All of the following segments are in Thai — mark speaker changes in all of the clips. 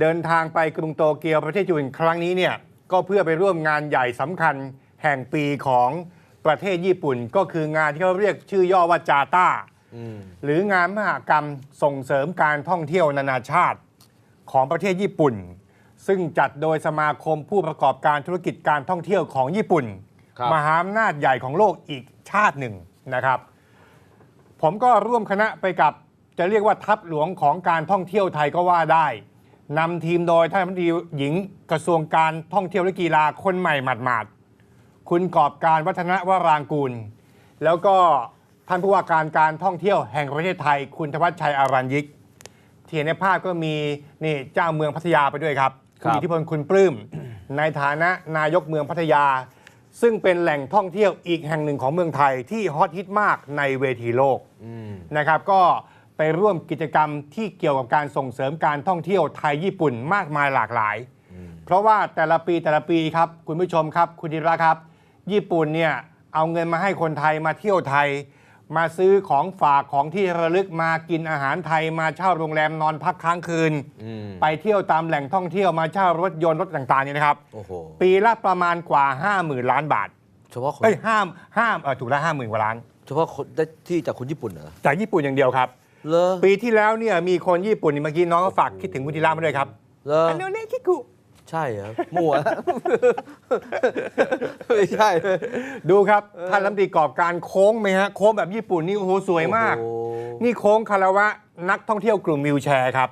Speaker 1: เดินทางไปกรุงโตเกียวประเทศญี่ปุ่นครั้งนี้เนี่ยก็เพื่อไปร่วมงานใหญ่สำคัญแห่งปีของประเทศญี่ปุ่น ก็คืองานที่เขาเรียกชื่อย่อว่าจาต้า
Speaker 2: อืม
Speaker 1: หรืองานมหกรรมส่งเสริมการท่องเที่ยวนานาชาติของประเทศญี่ปุ่น ซึ่งจัดโดยสมาคมผู้ประกอบการธุรกิจการท่องเที่ยวของญี่ปุ่น
Speaker 2: ครับ
Speaker 1: มหาอำนาจใหญ่ของโลกอีกชาติหนึ่งนะครับ ผมก็ร่วมคณะไปกับจะเรียกว่าทัพหลวงของการท่องเที่ยวไทยก็ว่าได้ นำทีมโดยท่านรัฐมนตรีหญิงกระทรวงการท่องเที่ยวและกีฬาคนใหม่หมาดๆ คุณกอบการวัฒนวรางกูล แล้วก็ท่านผู้ว่าการการท่องเที่ยวแห่งประเทศไทย คุณธวัชชัยอารัญยิกที่เห็นในภาพก็มีนี่เจ้าเมืองพัทยาไปด้วยครับ
Speaker 2: ค
Speaker 1: คุ
Speaker 2: รั
Speaker 1: ณ
Speaker 2: บ
Speaker 1: อิทธิพลคุณปลื้มในฐานะนายกเมืองพัทยา ซึ่งเป็นแหล่งท่องเที่ยวอีกแห่งหนึ่งของเมืองไทยที่ฮอตฮิตมากในเวทีโลก
Speaker 2: อืม
Speaker 1: นะครับก็ ไปร่วมกิจกรรมที่เกี่ยวกับการส่งเสริมการท่องเที่ยวไทยญี่ปุ่นมากมายหลากหลาย เพราะว่าแต่ละปีแต่ละปีครับคุณผู้ชมครับ คุณธีระครับ ญี่ปุ่นเนี่ยเอาเงินมาให้คนไทยมาเที่ยวไทย มาซื้อของฝากของที่ระลึกมากินอาหารไทยมาเช่าโรงแรมนอนพักค้างคืน
Speaker 2: อืม
Speaker 1: ไปเที่ยวตามแหล่งท่องเที่ยวมาเช่ารถยนต์รถต่างๆเนี่ยนะครับ
Speaker 2: โอ้โห
Speaker 1: ปีละประมาณกว่า 50,000 ล้านบาท
Speaker 2: เฉพาะคน
Speaker 1: เอ้ยห้ามห้ามเออถูกละห้าหมื่นกว่าล้าน
Speaker 2: เฉพาะคนได้ที่จากคนญี่ปุ่นเหรอ
Speaker 1: จากญี่ปุ่นอย่างเดียวครับ
Speaker 2: เลอ
Speaker 1: ปีที่แล้วเนี่ยมีคนญี่ปุ่นเมื่อกี้น้องก็ฝากคิดถึงคุณธีระมาด้วยครับ
Speaker 2: เลอ
Speaker 1: อันโนเนคิกุ
Speaker 2: ใช่เหรอมั่วไม่ใช่
Speaker 1: ดูครับท่านรัฐมนตรีกอบการโค้งไหมฮะโค้งแบบญี่ปุ่นนี่โอ้โหสวยมาก
Speaker 2: โอ้โห
Speaker 1: นี่โค้งคาราวะนักท่องเที่ยวกลุ่มวิวแชร์ครับ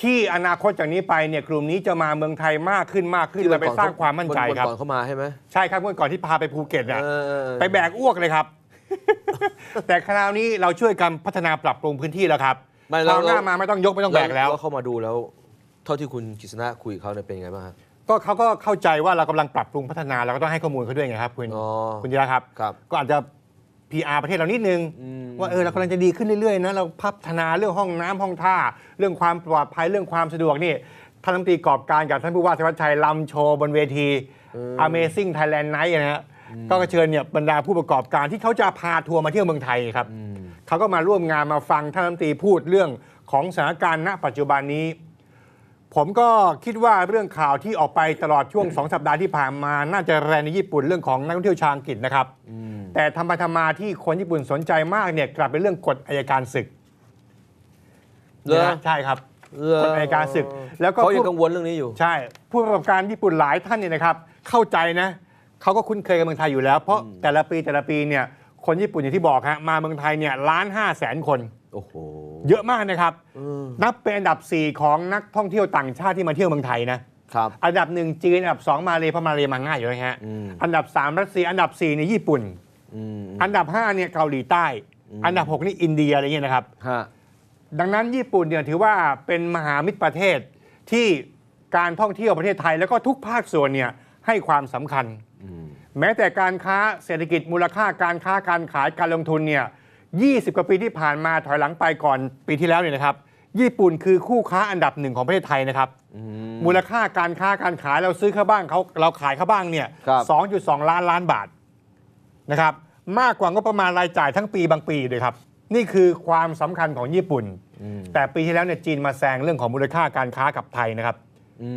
Speaker 1: ที่อนาคตจากนี้ไปเนี่ยกลุ่มนี้จะมาเมืองไทยมากขึ้นมากขึ้นและไปสร้างความมั่นใจครับ
Speaker 2: ก่อนเข้ามาใช่ไหม
Speaker 1: ใช่ครับเมื่อก่อนที่พาไปภูเก็ตเนี่ย
Speaker 2: เออ
Speaker 1: ไปแบกอ้วกเลยครับ แต่คราวนี้เราช่วยกันพัฒนาปรับปรุงพื้นที่แล้วครับ
Speaker 2: ไม่
Speaker 1: ค
Speaker 2: แล้
Speaker 1: ราววหน้ามาไม่ต้องยกไม่ต้องแบกแล้ว
Speaker 2: เข้ามาดูแล้ว เท่าที่คุณกฤษณะคุยกับเขาเนี่ยเป็นยังไงบ้างครับ
Speaker 1: ก็เขาก็เข้าใจว่าเรากำลังปรับปรุงพัฒนาเราก็ต้องให้ข้อมูลเขาด้วยไงครับคุณ
Speaker 2: อ๋อ
Speaker 1: คุณธีระครับ
Speaker 2: ครับ
Speaker 1: ก็อาจจะ PR ประเทศเรานิดนึง
Speaker 2: อืม
Speaker 1: ว่าเออเรากำลังจะดีขึ้นเรื่อยๆนะเราพัฒนาเรื่องห้องน้ำห้องท่า เรื่องความปลอดภัยเรื่องความสะดวกนี่ท่านรัฐมนตรีกอบการกับท่านผู้ว่าธวัชชัยลำโชว์บนเวที Amazing Thailand Night นะฮะ ก็เชิญเนี่ยบรรดาผู้ประกอบการที่เขาจะพาทัวร์มาเที่ยวเมืองไทยครับ
Speaker 2: อืม
Speaker 1: เขาก็มาร่วมงานมาฟังท่านรัฐมนตรีพูดเรื่องของสถานการณ์ณปัจจุบันนี้ ผมก็คิดว่าเรื่องข่าวที่ออกไปตลอดช่วง2สัปดาห์ที่ผ่านมา น่าจะแรงในญี่ปุ่นเรื่องของนักท่องเที่ยวชาวอังกฤษนะครับ
Speaker 2: อืม
Speaker 1: แต่ทำไปทำมาที่คนญี่ปุ่นสนใจมากเนี่ยกลับเป็นเรื่องกฎอายการศึก
Speaker 2: เหรอ
Speaker 1: นะใช่ครับ
Speaker 2: เหรอก
Speaker 1: ฎอัยการศึก แล้วก็
Speaker 2: เขายัง
Speaker 1: ผู้
Speaker 2: กังวลเรื่องนี้อยู่
Speaker 1: ใช่ ผู้ประกอบการญี่ปุ่นหลายท่านเนี่ยนะครับ เข้าใจนะ เขาก็คุ้นเคยกับเมืองไทยอยู่แล้ว เพราะแต่ละปีแต่ละปีเนี่ยคนญี่ปุ่นอย่างที่บอกฮะมาเมืองไทยเนี่ยล้านห้าแสนคน
Speaker 2: โอ้โห
Speaker 1: เยอะมากนะครับ
Speaker 2: เออ
Speaker 1: นับเป็นอันดับ 4 ของนักท่องเที่ยวต่างชาติที่มาเที่ยวเมืองไทยนะ
Speaker 2: ครับ
Speaker 1: อันดับหนึ่งจีนอันดับ 2 มาเลเพราะมาเลมาง่ายอยู่แล้วฮะ
Speaker 2: อืม
Speaker 1: อันดับ 3 รัสเซียอันดับ4เนี่ยญี่ปุ่น
Speaker 2: อืม
Speaker 1: อันดับ5เนี่ยเกาหลีใต้ อันดับ 6 นี่อินเดียอะไรเงี้ยนะครับ
Speaker 2: ฮะ
Speaker 1: ดังนั้นญี่ปุ่นเนี่ยถือว่าเป็นมหามิตรประเทศที่การท่องเที่ยวประเทศไทยแล้วก็ทุกภาคส่วนเนี่ย ให้ความสำคัญ
Speaker 2: อืม
Speaker 1: แม้แต่การค้าเศรษฐกิจมูลค่าการค้าการขายการลงทุนเนี่ย 20 กว่าปีที่ผ่านมาถอยหลังไปก่อนปีที่แล้วเนี่ยนะครับ ญี่ปุ่นคือคู่ค้าอันดับหนึ่งของประเทศไทยนะครับ
Speaker 2: อืม
Speaker 1: มูลค่าการค้าการขายเราซื้อเขาบ้างเขาเราขายเขาบ้างเนี่ย
Speaker 2: ครับ
Speaker 1: 2.2 ล้านล้านบาทนะครับ มากกว่างบประมาณรายจ่ายทั้งปีบางปีเลยครับ นี่คือความสำคัญของญี่ปุ่น
Speaker 2: อืม
Speaker 1: แต่ปีที่แล้วเนี่ยจีนมาแซงเรื่องของมูลค่าการค้ากับไทยนะครับ
Speaker 2: อืม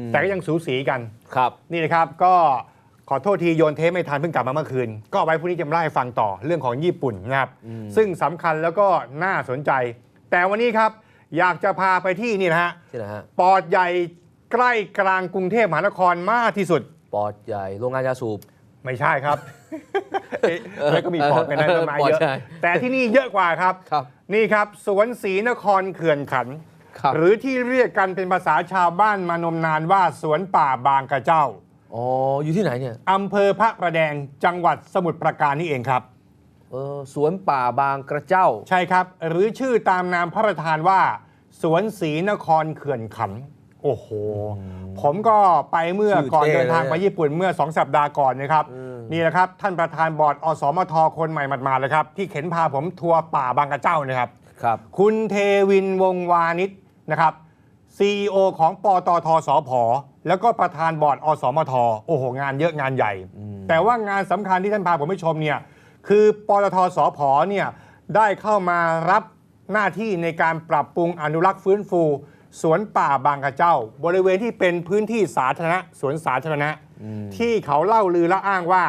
Speaker 1: แต่ก็ยังสูสีกัน
Speaker 2: ครับ
Speaker 1: นี่นะครับก็ขอโทษทีโยนเทปไม่ทันเพิ่งกลับมาเมื่อคืน ก็เอาไว้พรุ่งนี้จะมาเล่าให้ฟังต่อเรื่องของญี่ปุ่นนะครับ
Speaker 2: อืม
Speaker 1: ซึ่งสำคัญแล้วก็น่าสนใจ แต่วันนี้ครับอยากจะพาไปที่นี่นะฮะ
Speaker 2: ที่ไหนฮะ
Speaker 1: ปอดใหญ่ใกล้กลางกรุงเทพมหานครมากที่สุด
Speaker 2: ปอดใหญ่โรงงานยาสูบ
Speaker 1: ไม่ใช่ครับเอ๊ะแล้วก็มีปอดไปนั้นต้นไม้เยอะ
Speaker 2: ปอดใหญ่
Speaker 1: แต่ที่นี่เยอะกว่าครับ
Speaker 2: ครับ
Speaker 1: นี่ครับสวนศรีนครเขื่อนขัน
Speaker 2: ครับ
Speaker 1: หรือที่เรียกกันเป็นภาษาชาวบ้านมานมนานว่าสวนป่าบางกระเจ้า
Speaker 2: อ๋ออยู่ที่ไหนเนี่ย
Speaker 1: อำเภอพระประแดงจังหวัดสมุทรปราการนี่เองครับ
Speaker 2: เออสวนป่าบางกระเจ้า
Speaker 1: ใช่ครับ หรือชื่อตามนามพระราชทานว่า สวนศรีนครเขื่อนขันโอ้โห ผมก็ไปเมื่อ
Speaker 2: ชื่อ
Speaker 1: ก่อน
Speaker 2: เท่
Speaker 1: เดินทาง
Speaker 2: เลย
Speaker 1: ไปญี่ปุ่นเมื่อ2สัปดาห์ก่อนนะครับ
Speaker 2: อืม
Speaker 1: นี่แหละครับ ท่านประธานบอร์ดอสมทคนใหม่หมาดๆเลยครับ ที่เข็นพาผมทัวร์ป่าบางกระเจ้านะครับ
Speaker 2: ครับ
Speaker 1: คุณเทวินวงวานิช นะครับ CEO ของปตทสพแล้วก็ประธานบอร์ดอสมทโอ้โหงานเยอะงานใหญ่ แต่ว่างานสำคัญที่ท่านพาผมไปชมเนี่ยคือปตทสพเนี่ยได้เข้ามารับหน้าที่ในการปรับปรุงอนุรักษ์ฟื้นฟู สวนป่าบางกระเจ้า บริเวณที่เป็นพื้นที่สาธารณะสวนสาธารณะ ที่เขาเล่าลือและอ้างว่า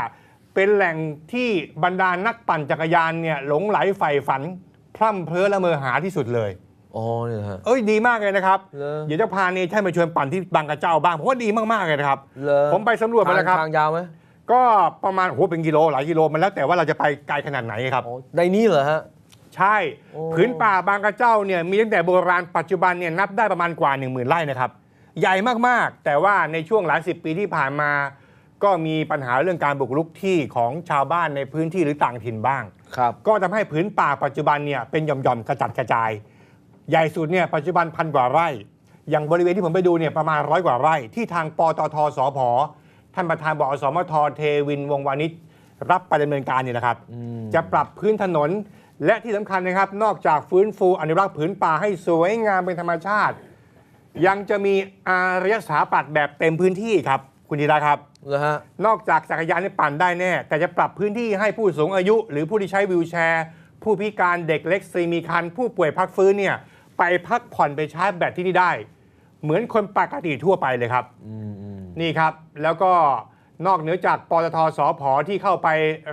Speaker 1: เป็นแหล่งที่บรรดานักปั่นจักรยานเนี่ยหลงไหลใฝ่ฝัน พร่ำเพรื่อละเมอหาที่สุดเลย
Speaker 2: อ๋อเนี่ยนะฮะ
Speaker 1: เอ้ยดีมากเลยนะครับ
Speaker 2: เหรอ
Speaker 1: เดี๋ยวจะพาเนท่านมาชวนปั่นที่บางกระเจ้าบ้างผมว่าดีมากๆเลยนะครับ
Speaker 2: เหรอ
Speaker 1: ผมไปสำรวจมาแล้วครับ
Speaker 2: ทางยาวไหม
Speaker 1: ก็ประมาณโอ้โหเป็นกิโลหลายกิโลมันแล้วแต่ว่าเราจะไปไกลขนาดไหนครับ
Speaker 2: อ๋อในนี้เหรอฮะ
Speaker 1: ใช่
Speaker 2: โอ้
Speaker 1: พื้นป่าบางกระเจ้าเนี่ยมีตั้งแต่โบราณปัจจุบันเนี่ยนับได้ประมาณกว่า 1 0,000ไร่นะครับ ใหญ่มากๆ แต่ว่าในช่วงหลายสิบปีที่ผ่านมา ก็มีปัญหาเรื่องการบุกรุกที่ของชาวบ้านในพื้นที่หรือต่างถิ่นบ้าง
Speaker 2: ครับ
Speaker 1: ก็ทำให้พื้นป่าปัจจุบันเนี่ยเป็นหย่อมๆกระจัดกระจาย ใหญ่สุดเนี่ยปัจจุบันพันกว่าไร่ อย่างบริเวณที่ผมไปดูเนี่ยประมาณร้อยกว่าไร่ ที่ทางปตทสพท่านประธานบอกอสมทเทวินวงศ์วานิชรับไปดำเนินการเนี่ยนะครับ จะปรับพื้นถนนและที่สำคัญนะครับ นอกจากฟื้นฟูอนุรักษ์ผืนป่าให้สวยงามเป็นธรรมชาติ ยังจะมีอารยสถาปัตย์แบบเต็มพื้นที่ครับ คุณธีระครับ
Speaker 2: เหรอฮะ
Speaker 1: นอกจากจักรยานนี่ปั่นได้แน่ แต่จะปรับพื้นที่ให้ผู้สูงอายุ หรือผู้ที่ใช้วีลแชร์ ผู้พิการเด็กเล็กสตรีมีคัน ผู้ป่วยพักฟื้นเนี่ย ไปพักผ่อนไปชาร์จแบตที่นี่ได้ เหมือนคนปกติทั่วไปเลยครับ
Speaker 2: อืมอืม
Speaker 1: นี่ครับ แล้วก็นอกเหนือจากปตทสพที่เข้าไป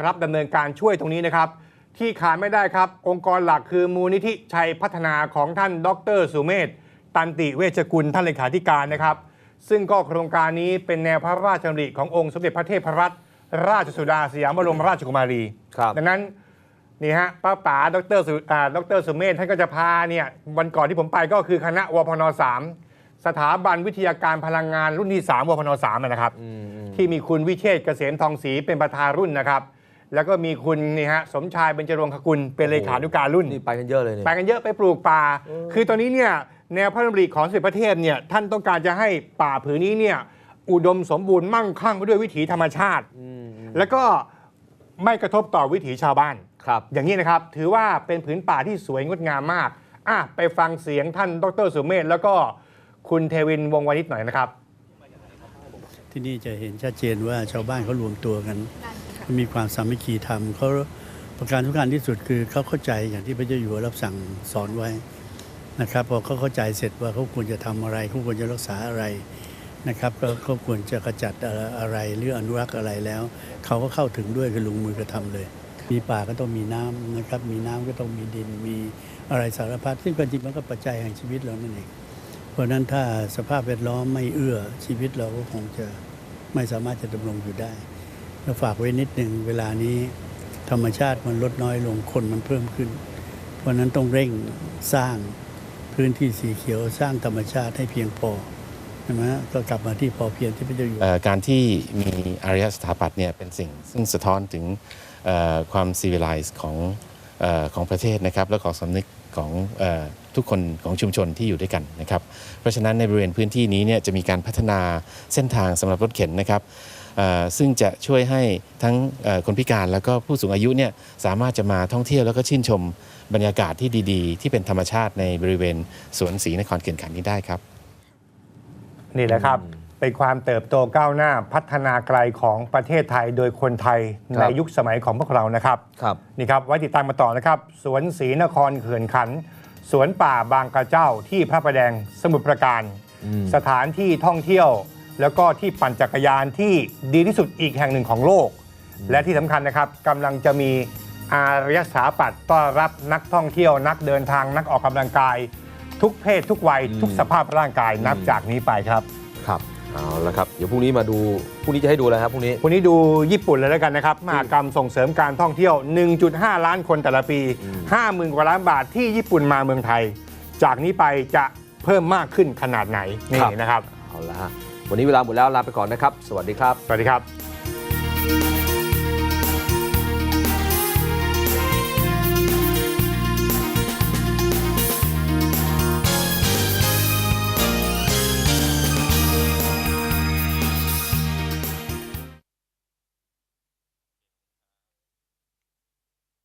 Speaker 1: รับดำเนินการช่วยตรงนี้นะครับ ที่ขาดไม่ได้ครับ องค์กรหลักคือมูลนิธิชัยพัฒนาของท่านดรสุเมธตันติเวชกุลท่านเลขาธิการนะครับ ซึ่งก็โครงการนี้เป็นแนวพระราชดำริขององค์สมเด็จพระเทพรัตนราชสุดาสยามบรมราชกุมารี
Speaker 2: ครับ
Speaker 1: ดังนั้น นี่ฮะป้าป๋าดรสุอ่าดรสุเมธท่านก็จะพาเนี่ยวันก่อนที่ผมไปก็คือคณะวพน3สถาบันวิทยาการพลังงานรุ่นที่3วพน3นะครับ
Speaker 2: อืมอืม
Speaker 1: ที่มีคุณวิเชษฐ์เกษมทองศรีเป็นประธานรุ่นนะครับ แล้วก็มีคุณนี่ฮะสมชายเบญจรงคกุลเป็นเลขานุการรุ่น
Speaker 2: นี่ไปกันเยอะเลยเนี่ย
Speaker 1: ไปกันเยอะไปปลูกป่า คือตอนนี้เนี่ยแนวพระดำริของสมเด็จพระเทพเนี่ยท่านต้องการจะให้ป่าผืนนี้เนี่ยอุดมสมบูรณ์มั่งคั่งไปด้วยวิถีธรรมชาติ
Speaker 2: อืมอืม
Speaker 1: แล้วก็ไม่กระทบต่อวิถีชาวบ้าน
Speaker 2: ครับ
Speaker 1: อย่างนี้นะครับถือว่าเป็นผืนป่าที่สวยงดงามมากอะไปฟังเสียงท่านดรสุเมธแล้วก็คุณเทวินวงศ์วานิชหน่อยนะครับ
Speaker 3: ที่นี่จะเห็นชัดเจนว่าชาวบ้านเขารวมตัวกันมีความสามัคคีธรรมเขาประการทุกการที่สุดคือเขาเข้าใจอย่างที่พระเจ้าอยู่หัวรับสั่งสอนไว้นะครับพอเขาเข้าใจเสร็จว่าเขาควรจะทำอะไรเขาควรจะรักษาอะไรนะครับก็เขาควรจะกระจัดอะไรหรืออนุรักษ์อะไรแล้ว เขาก็เข้าถึงด้วยคือลงมือกระทำเลย มีป่าก็ต้องมีน้ำนะครับ มีน้ำก็ต้องมีดิน มีอะไรสารพัดซึ่งความจริงมันก็ปัจจัยแห่งชีวิตเรานั่นเอง เพราะฉะนั้นถ้าสภาพแวดล้อมไม่เอื้อชีวิตเราก็คงจะไม่สามารถจะดำรงอยู่ได้แล้วฝากไว้นิดหนึ่งเวลานี้ธรรมชาติมันลดน้อยลงคนมันเพิ่มขึ้น เพราะนั้นต้องเร่งสร้างพื้นที่สีเขียวสร้างธรรมชาติให้เพียงพอ ช่ไหมก็กลับมาที่พอเพียงที่พระเจ้าอยู่
Speaker 4: การที่มีอารยสถาปัตย์เนี่ยเป็นสิ่งซึ่งสะท้อนถึงความซีวิไลซ์ของอของประเทศนะครับและของสำนึกของอทุกคนของชุมชนที่อยู่ด้วยกันนะครับ เพราะฉะนั้นในบริเวณพื้นที่นี้เนี่ยจะมีการพัฒนาเส้นทางสำหรับรถเข็นนะครับซึ่งจะช่วยให้ทั้งคนพิการแล้วก็ผู้สูงอายุเนี่ยสามารถจะมาท่องเที่ยวแล้วก็ชื่นชมบรรยากาศที่ดีๆ ที่เป็นธรรมชาติในบริเวณสวนศรีนครเขื่อนขันนี้ได้ครับ
Speaker 1: นี่แหละครับ เป็นความเติบโตก้าวหน้าพัฒนาไกลของประเทศไทยโดยคนไทย
Speaker 2: ค
Speaker 1: ใน
Speaker 2: รับ
Speaker 1: ยุคสมัยของพวกเรานะครับ
Speaker 2: ครับ
Speaker 1: นี่ครับไว้ติดตามมาต่อนะครับ สวนศรีนครเขื่อนขัน สวนป่าบางกระเจ้าที่พระประแดงสมุทรปราการ
Speaker 2: อืม
Speaker 1: สถานที่ท่องเที่ยว แล้วก็ที่ปั่นจักรยานที่ดีที่สุดอีกแห่งหนึ่งของโลก และที่สำคัญนะครับกำลังจะมีอารยสถาปัตย์ต้อนรับนักท่องเที่ยวนักเดินทางนักออกกำลังกาย ทุกเพศทุกวัยทุกสภาพร่างกายนับจากนี้ไปครับ
Speaker 2: ครับเอาละครับ เดี๋ยวพรุ่งนี้มาดูพรุ่งนี้จะให้ดูอะไรครับพรุ่งนี้
Speaker 1: วันนี้ดูญี่ปุ่นเลยแล้วกันนะครับมหากรรมส่งเสริมการท่องเที่ยว 1.5 ล้านคนแต่ละปี 50,000 กว่าล้านบาทที่ญี่ปุ่นมาเมืองไทย จากนี้ไปจะเพิ่มมากขึ้นขนาดไหนนี่
Speaker 2: ครับ
Speaker 1: นะครับ
Speaker 2: เอาละฮะวันนี้เวลาหมดแล้วลาไปก่อนนะครับ สวัสดีครับ
Speaker 1: สวัสดีครับ